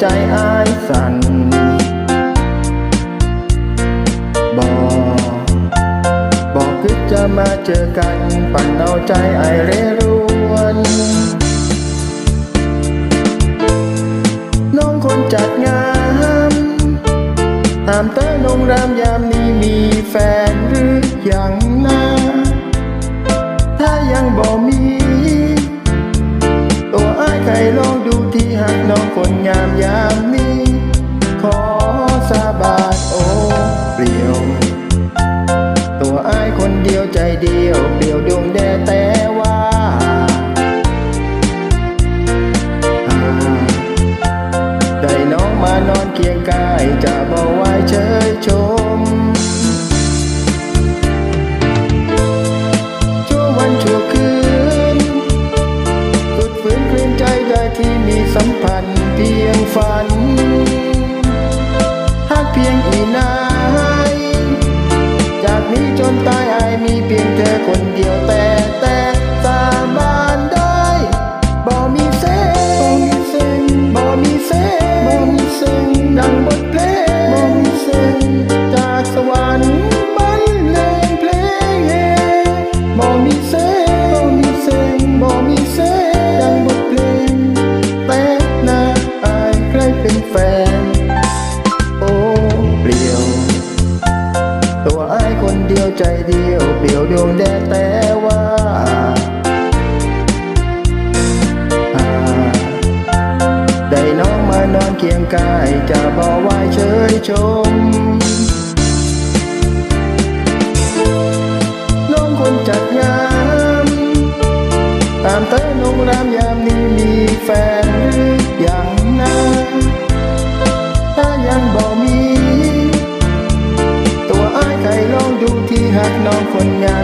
ใจอายสั่นบอกบอกคือจะมาเจอกัน ปั่นเอาใจไอายเรรวนน้องคนจัดงานตามเต้นงรามยามนี้มีแฟนหรือยังนะถ้ายังบ่มี งามยามนี้ ขอสาบานโอ้เปลี่ยว ตัวอ้ายคนเดียวใจเดียวเปลี่ยวดวงแดแต่ว่าอ่าได้น้องมานอนเคียงกายจะ ที่มีสัมพันธ์เพียงฝันหากเพียงอีนาย จากนี้จนตายอายมีเพียงเธอคน ใจเดียวเปลี่ยวดวงแดดแต่ว่าได้น้องมานอนเคียงกายจะบอกว่าเฉยชม น้องคนจัดงานตามเต้นงรามยามนี้มีแฟน หักน้องคนงามยาม